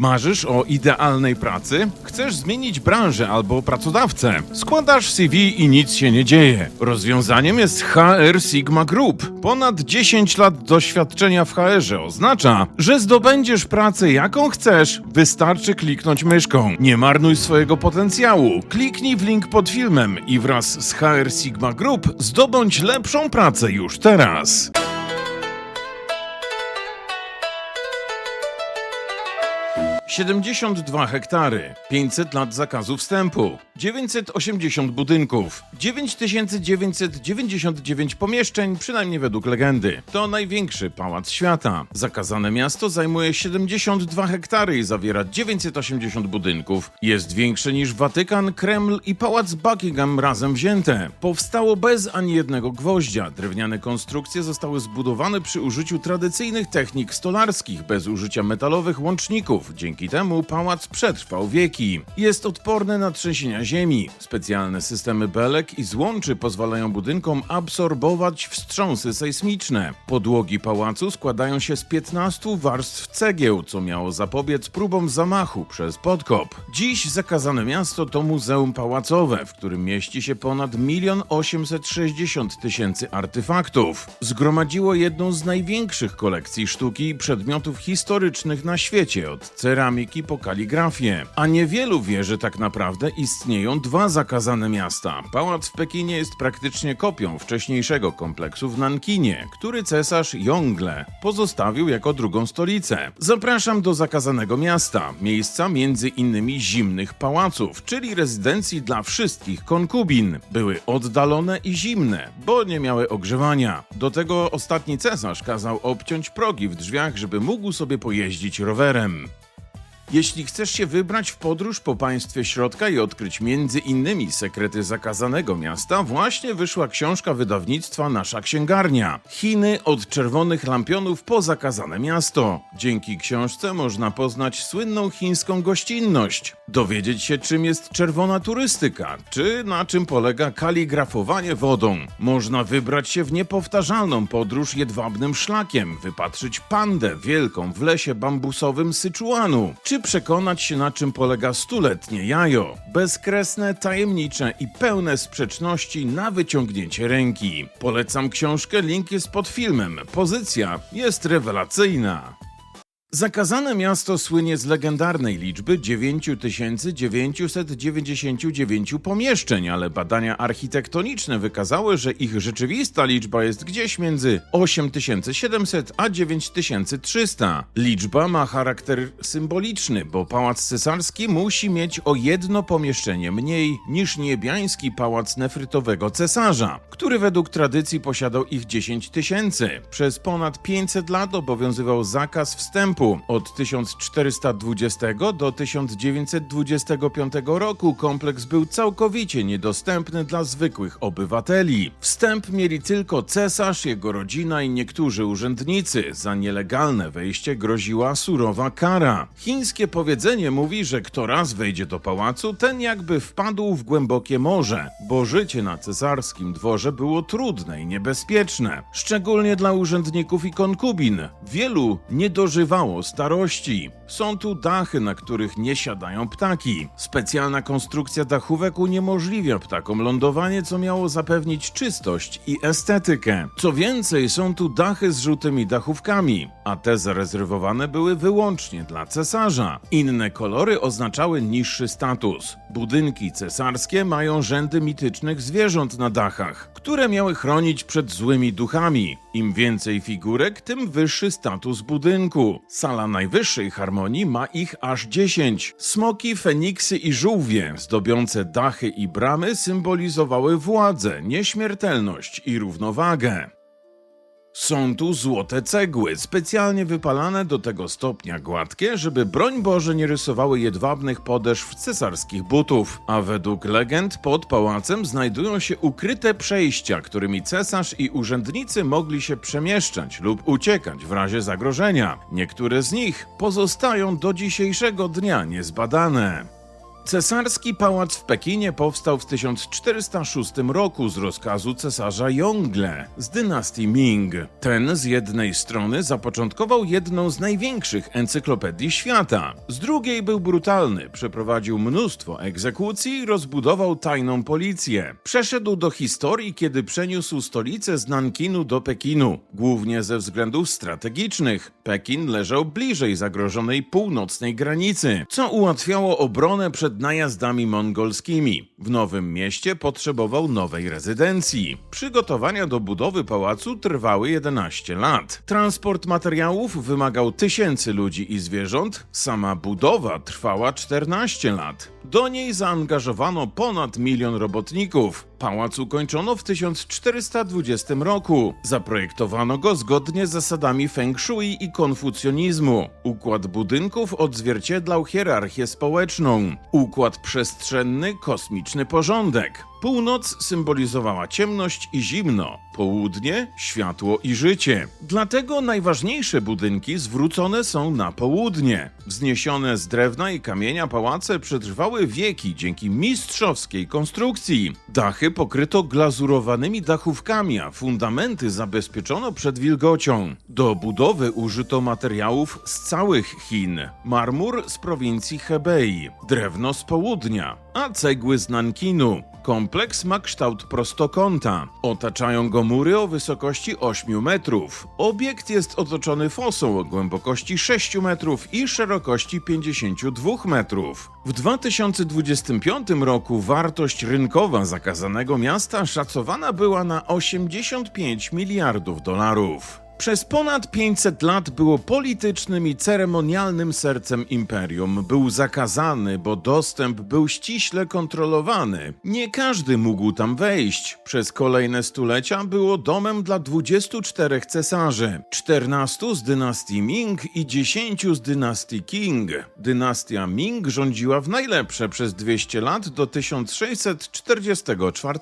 Marzysz o idealnej pracy? Chcesz zmienić branżę albo pracodawcę? Składasz CV i nic się nie dzieje. Rozwiązaniem jest HR Sigma Group. Ponad 10 lat doświadczenia w HR-ze oznacza, że zdobędziesz pracę jaką chcesz, wystarczy kliknąć myszką. Nie marnuj swojego potencjału. Kliknij w link pod filmem i wraz z HR Sigma Group zdobądź lepszą pracę już teraz. 72 hektary, 500 lat zakazu wstępu, 980 budynków, 9999 pomieszczeń, przynajmniej według legendy. To największy pałac świata. Zakazane miasto zajmuje 72 hektary i zawiera 980 budynków. Jest większe niż Watykan, Kreml i pałac Buckingham razem wzięte. Powstało bez ani jednego gwoździa. Drewniane konstrukcje zostały zbudowane przy użyciu tradycyjnych technik stolarskich, bez użycia metalowych łączników. Dzięki temu pałac przetrwał wieki. Jest odporny na trzęsienia ziemi. Specjalne systemy belek i złączy pozwalają budynkom absorbować wstrząsy sejsmiczne. Podłogi pałacu składają się z 15 warstw cegieł, co miało zapobiec próbom zamachu przez podkop. Dziś zakazane miasto to muzeum pałacowe, w którym mieści się ponad 1 860 tysięcy artefaktów. Zgromadziło jedną z największych kolekcji sztuki i przedmiotów historycznych na świecie, od ceramiki po kaligrafię. A niewielu wie, że tak naprawdę istnieją dwa zakazane miasta. Pałac w Pekinie jest praktycznie kopią wcześniejszego kompleksu w Nankinie, który cesarz Yongle pozostawił jako drugą stolicę. Zapraszam do zakazanego miasta, miejsca między innymi zimnych pałaców, czyli rezydencji dla wszystkich konkubin. Były oddalone i zimne, bo nie miały ogrzewania. Do tego ostatni cesarz kazał obciąć progi w drzwiach, żeby mógł sobie pojeździć rowerem. Jeśli chcesz się wybrać w podróż po państwie środka i odkryć między innymi sekrety zakazanego miasta, właśnie wyszła książka wydawnictwa Nasza Księgarnia. Chiny od czerwonych lampionów po zakazane miasto. Dzięki książce można poznać słynną chińską gościnność, dowiedzieć się czym jest czerwona turystyka, czy na czym polega kaligrafowanie wodą. Można wybrać się w niepowtarzalną podróż jedwabnym szlakiem, wypatrzyć pandę wielką w lesie bambusowym Syczuanu, czy przekonać się na czym polega stuletnie jajo. Bezkresne, tajemnicze i pełne sprzeczności na wyciągnięcie ręki. Polecam książkę, link jest pod filmem. Pozycja jest rewelacyjna. Zakazane miasto słynie z legendarnej liczby 9999 pomieszczeń, ale badania architektoniczne wykazały, że ich rzeczywista liczba jest gdzieś między 8700 a 9300. Liczba ma charakter symboliczny, bo pałac cesarski musi mieć o jedno pomieszczenie mniej niż niebiański pałac nefrytowego cesarza, który według tradycji posiadał ich 10 tysięcy. Przez ponad 500 lat obowiązywał zakaz wstępu. Od 1420 do 1925 roku kompleks był całkowicie niedostępny dla zwykłych obywateli. Wstęp mieli tylko cesarz, jego rodzina i niektórzy urzędnicy. Za nielegalne wejście groziła surowa kara. Chińskie powiedzenie mówi, że kto raz wejdzie do pałacu, ten jakby wpadł w głębokie morze, bo życie na cesarskim dworze było trudne i niebezpieczne, szczególnie dla urzędników i konkubin. Wielu nie dożywało starości. Są tu dachy, na których nie siadają ptaki. Specjalna konstrukcja dachówek uniemożliwia ptakom lądowanie, co miało zapewnić czystość i estetykę. Co więcej, są tu dachy z żółtymi dachówkami, a te zarezerwowane były wyłącznie dla cesarza. Inne kolory oznaczały niższy status. Budynki cesarskie mają rzędy mitycznych zwierząt na dachach, które miały chronić przed złymi duchami. Im więcej figurek, tym wyższy status budynku. Sala najwyższej harmonii ma ich aż 10. Smoki, feniksy i żółwie, zdobiące dachy i bramy, symbolizowały władzę, nieśmiertelność i równowagę. Są tu złote cegły, specjalnie wypalane do tego stopnia gładkie, żeby broń Boże nie rysowały jedwabnych podeszw cesarskich butów. A według legend pod pałacem znajdują się ukryte przejścia, którymi cesarz i urzędnicy mogli się przemieszczać lub uciekać w razie zagrożenia. Niektóre z nich pozostają do dzisiejszego dnia niezbadane. Cesarski pałac w Pekinie powstał w 1406 roku z rozkazu cesarza Yongle z dynastii Ming. Ten z jednej strony zapoczątkował jedną z największych encyklopedii świata, z drugiej był brutalny, przeprowadził mnóstwo egzekucji rozbudował tajną policję. Przeszedł do historii, kiedy przeniósł stolicę z Nankinu do Pekinu, głównie ze względów strategicznych. Pekin leżał bliżej zagrożonej północnej granicy, co ułatwiało obronę przed najazdami mongolskimi. W Nowym Mieście potrzebował nowej rezydencji. Przygotowania do budowy pałacu trwały 11 lat. Transport materiałów wymagał tysięcy ludzi i zwierząt, sama budowa trwała 14 lat. Do niej zaangażowano ponad milion robotników. Pałac ukończono w 1420 roku. Zaprojektowano go zgodnie z zasadami feng shui i konfucjonizmu. Układ budynków odzwierciedlał hierarchię społeczną. Układ przestrzenny, kosmiczny porządek. Północ symbolizowała ciemność i zimno, południe światło i życie. Dlatego najważniejsze budynki zwrócone są na południe. Wzniesione z drewna i kamienia pałace przetrwały wieki dzięki mistrzowskiej konstrukcji. Dachy pokryto glazurowanymi dachówkami, a fundamenty zabezpieczono przed wilgocią. Do budowy użyto materiałów z całych Chin, marmur z prowincji Hebei, drewno z południa, a cegły z Nankinu. Kompleks ma kształt prostokąta. Otaczają go mury o wysokości 8 metrów. Obiekt jest otoczony fosą o głębokości 6 metrów i szerokości 52 metrów. W 2025 roku wartość rynkowa zakazanego miasta szacowana była na 85 miliardów dolarów. Przez ponad 500 lat było politycznym i ceremonialnym sercem imperium. Był zakazany, bo dostęp był ściśle kontrolowany. Nie każdy mógł tam wejść. Przez kolejne stulecia było domem dla 24 cesarzy, 14 z dynastii Ming i 10 z dynastii Qing. Dynastia Ming rządziła w najlepsze przez 200 lat do 1644.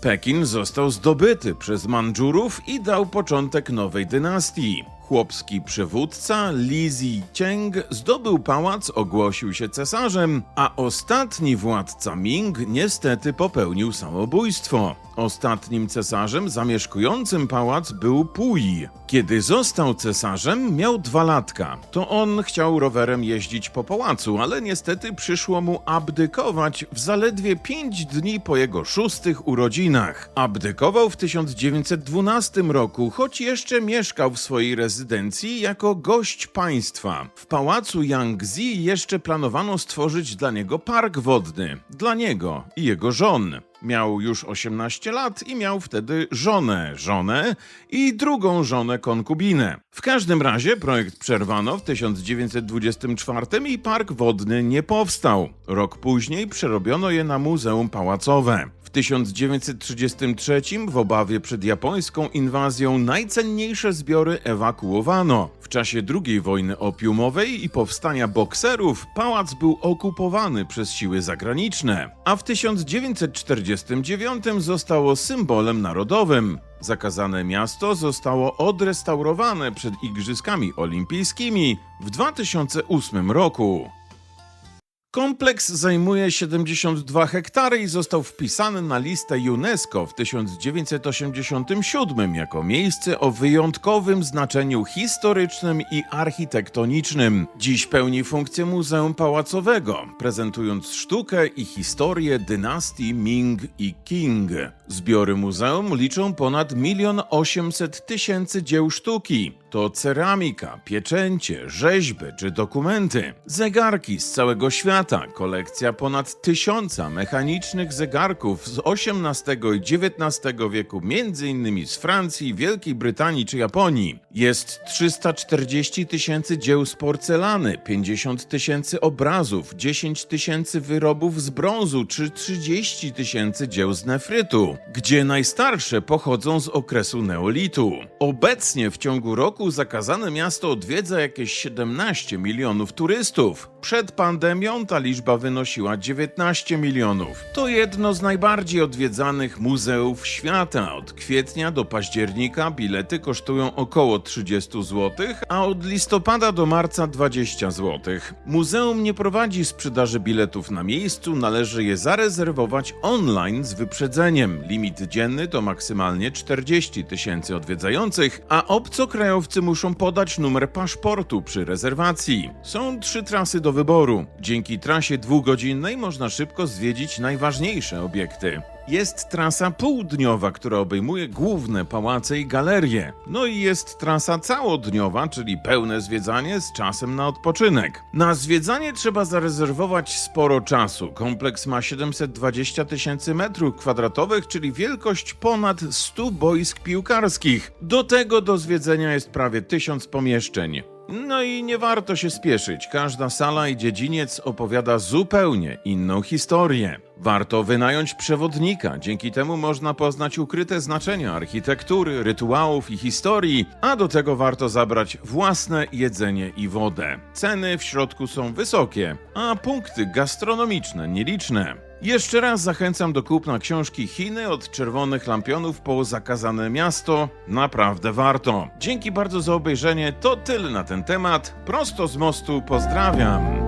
Pekin został zdobyty przez Mandżurów i dał początek nowej dynastii. Chłopski przywódca Li Zicheng zdobył pałac, ogłosił się cesarzem, a ostatni władca Ming niestety popełnił samobójstwo. Ostatnim cesarzem zamieszkującym pałac był Pui. Kiedy został cesarzem, miał dwa latka. To on chciał rowerem jeździć po pałacu, ale niestety przyszło mu abdykować w zaledwie pięć dni po jego szóstych urodzinach. Abdykował w 1912 roku, choć jeszcze mieszkał w swojej rezydencji jako gość państwa. W pałacu Yangzi jeszcze planowano stworzyć dla niego park wodny. Dla niego i jego żon. Miał już 18 lat i miał wtedy żonę, żonę i drugą żonę konkubinę. W każdym razie projekt przerwano w 1924 i park wodny nie powstał. Rok później przerobiono je na muzeum pałacowe. W 1933 w obawie przed japońską inwazją najcenniejsze zbiory ewakuowano. W czasie II wojny opiumowej i powstania bokserów pałac był okupowany przez siły zagraniczne, a w 1949 zostało symbolem narodowym. Zakazane miasto zostało odrestaurowane przed Igrzyskami Olimpijskimi w 2008 roku. Kompleks zajmuje 72 hektary i został wpisany na listę UNESCO w 1987 jako miejsce o wyjątkowym znaczeniu historycznym i architektonicznym. Dziś pełni funkcję muzeum pałacowego, prezentując sztukę i historię dynastii Ming i Qing. Zbiory muzeum liczą ponad 1 800 tysięcy dzieł sztuki. To ceramika, pieczęcie, rzeźby czy dokumenty, zegarki z całego świata, kolekcja ponad tysiąca mechanicznych zegarków z XVIII i XIX wieku, m.in. z Francji, Wielkiej Brytanii czy Japonii. Jest 340 tysięcy dzieł z porcelany, 50 tysięcy obrazów, 10 tysięcy wyrobów z brązu czy 30 tysięcy dzieł z nefrytu, gdzie najstarsze pochodzą z okresu neolitu. Obecnie w ciągu roku roku zakazane miasto odwiedza jakieś 17 milionów turystów. Przed pandemią ta liczba wynosiła 19 milionów. To jedno z najbardziej odwiedzanych muzeów świata. Od kwietnia do października bilety kosztują około 30 zł, a od listopada do marca 20 zł. Muzeum nie prowadzi sprzedaży biletów na miejscu, należy je zarezerwować online z wyprzedzeniem. Limit dzienny to maksymalnie 40 tysięcy odwiedzających, a obcokrajowcy muszą podać numer paszportu przy rezerwacji. Są trzy trasy do wyboru. Dzięki trasie dwugodzinnej można szybko zwiedzić najważniejsze obiekty. Jest trasa południowa, która obejmuje główne pałace i galerie. No i jest trasa całodniowa, czyli pełne zwiedzanie z czasem na odpoczynek. Na zwiedzanie trzeba zarezerwować sporo czasu. Kompleks ma 720 tysięcy metrów kwadratowych, czyli wielkość ponad 100 boisk piłkarskich. Do tego do zwiedzenia jest prawie 1000 pomieszczeń. No i nie warto się spieszyć. Każda sala i dziedziniec opowiada zupełnie inną historię. Warto wynająć przewodnika, dzięki temu można poznać ukryte znaczenia architektury, rytuałów i historii, a do tego warto zabrać własne jedzenie i wodę. Ceny w środku są wysokie, a punkty gastronomiczne nieliczne. Jeszcze raz zachęcam do kupna książki Chiny od czerwonych lampionów po zakazane miasto. Naprawdę warto. Dzięki bardzo za obejrzenie. To tyle na ten temat. Prosto z mostu pozdrawiam.